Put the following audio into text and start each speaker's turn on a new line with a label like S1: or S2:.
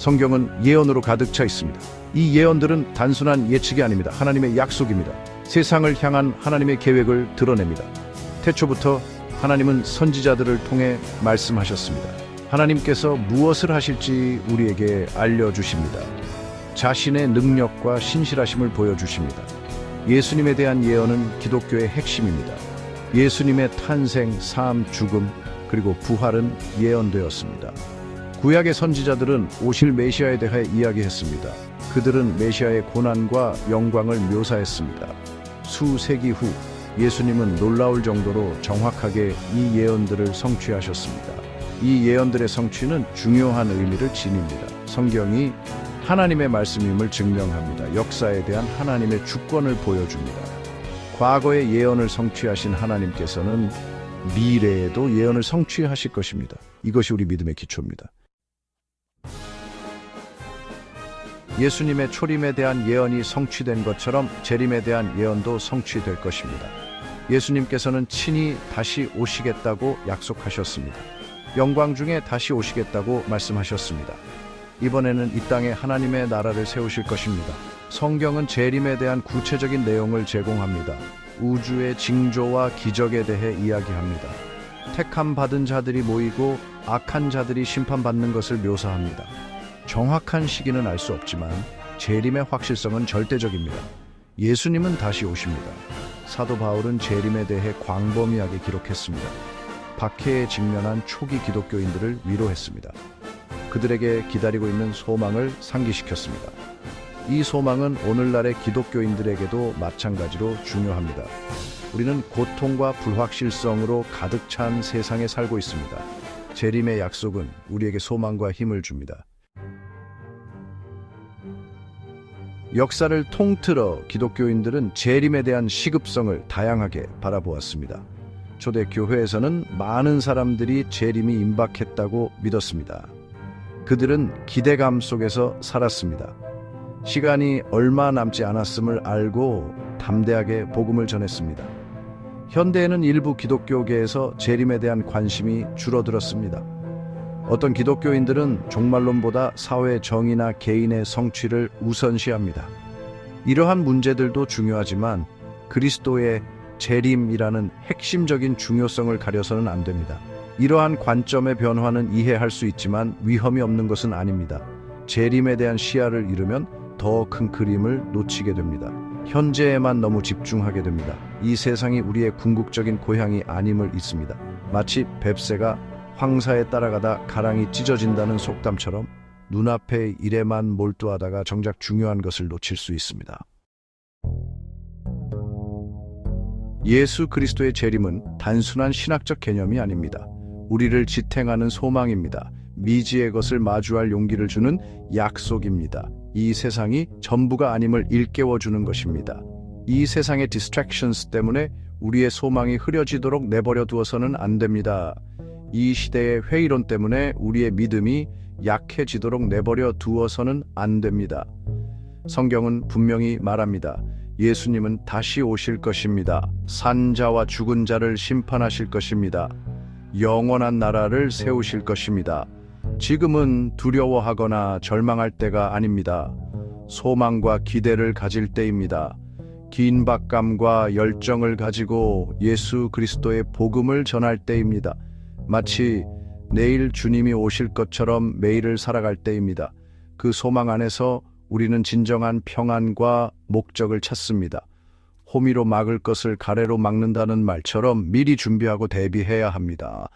S1: 성경은 예언으로 가득 차 있습니다. 이 예언들은 단순한 예측이 아닙니다. 하나님의 약속입니다. 세상을 향한 하나님의 계획을 드러냅니다. 태초부터 하나님은 선지자들을 통해 말씀하셨습니다. 하나님께서 무엇을 하실지 우리에게 알려주십니다. 자신의 능력과 신실하심을 보여주십니다. 예수님에 대한 예언은 기독교의 핵심입니다. 예수님의 탄생, 삶, 죽음, 그리고 부활은 예언되었습니다. 구약의 선지자들은 오실 메시아에 대해 이야기했습니다. 그들은 메시아의 고난과 영광을 묘사했습니다. 수세기 후 예수님은 놀라울 정도로 정확하게 이 예언들을 성취하셨습니다. 이 예언들의 성취는 중요한 의미를 지닙니다. 성경이 하나님의 말씀임을 증명합니다. 역사에 대한 하나님의 주권을 보여줍니다. 과거의 예언을 성취하신 하나님께서는 미래에도 예언을 성취하실 것입니다. 이것이 우리 믿음의 기초입니다. 예수님의 초림에 대한 예언이 성취된 것처럼 재림에 대한 예언도 성취될 것입니다. 예수님께서는 친히 다시 오시겠다고 약속하셨습니다. 영광 중에 다시 오시겠다고 말씀하셨습니다. 이번에는 이 땅에 하나님의 나라를 세우실 것입니다. 성경은 재림에 대한 구체적인 내용을 제공합니다. 우주의 징조와 기적에 대해 이야기합니다. 택함 받은 자들이 모이고 악한 자들이 심판받는 것을 묘사합니다. 정확한 시기는 알 수 없지만 재림의 확실성은 절대적입니다. 예수님은 다시 오십니다. 사도 바울은 재림에 대해 광범위하게 기록했습니다. 박해에 직면한 초기 기독교인들을 위로했습니다. 그들에게 기다리고 있는 소망을 상기시켰습니다. 이 소망은 오늘날의 기독교인들에게도 마찬가지로 중요합니다. 우리는 고통과 불확실성으로 가득 찬 세상에 살고 있습니다. 재림의 약속은 우리에게 소망과 힘을 줍니다. 역사를 통틀어 기독교인들은 재림에 대한 시급성을 다양하게 바라보았습니다. 초대 교회에서는 많은 사람들이 재림이 임박했다고 믿었습니다. 그들은 기대감 속에서 살았습니다. 시간이 얼마 남지 않았음을 알고 담대하게 복음을 전했습니다. 현대에는 일부 기독교계에서 재림에 대한 관심이 줄어들었습니다. 어떤 기독교인들은 종말론보다 사회 정의나 개인의 성취를 우선시합니다. 이러한 문제들도 중요하지만 그리스도의 재림이라는 핵심적인 중요성을 가려서는 안 됩니다. 이러한 관점의 변화는 이해할 수 있지만 위험이 없는 것은 아닙니다. 재림에 대한 시야를 잃으면 더 큰 그림을 놓치게 됩니다. 현재에만 너무 집중하게 됩니다. 이 세상이 우리의 궁극적인 고향이 아님을 잊습니다. 마치 뱁새가 황사에 따라가다 가랑이 찢어진다는 속담처럼 눈앞의 일에만 몰두하다가 정작 중요한 것을 놓칠 수 있습니다. 예수 그리스도의 재림은 단순한 신학적 개념이 아닙니다. 우리를 지탱하는 소망입니다. 미지의 것을 마주할 용기를 주는 약속입니다. 이 세상이 전부가 아님을 일깨워 주는 것입니다. 이 세상의 디스트랙션스 때문에 우리의 소망이 흐려지도록 내버려 두어서는 안 됩니다. 이 시대의 회의론 때문에 우리의 믿음이 약해지도록 내버려 두어서는 안 됩니다. 성경은 분명히 말합니다. 예수님은 다시 오실 것입니다. 산자와 죽은 자를 심판하실 것입니다. 영원한 나라를 세우실 것입니다. 지금은 두려워하거나 절망할 때가 아닙니다. 소망과 기대를 가질 때입니다. 긴박감과 열정을 가지고 예수 그리스도의 복음을 전할 때입니다. 마치 내일 주님이 오실 것처럼 매일을 살아갈 때입니다. 그 소망 안에서 우리는 진정한 평안과 목적을 찾습니다. 호미로 막을 것을 가래로 막는다는 말처럼 미리 준비하고 대비해야 합니다.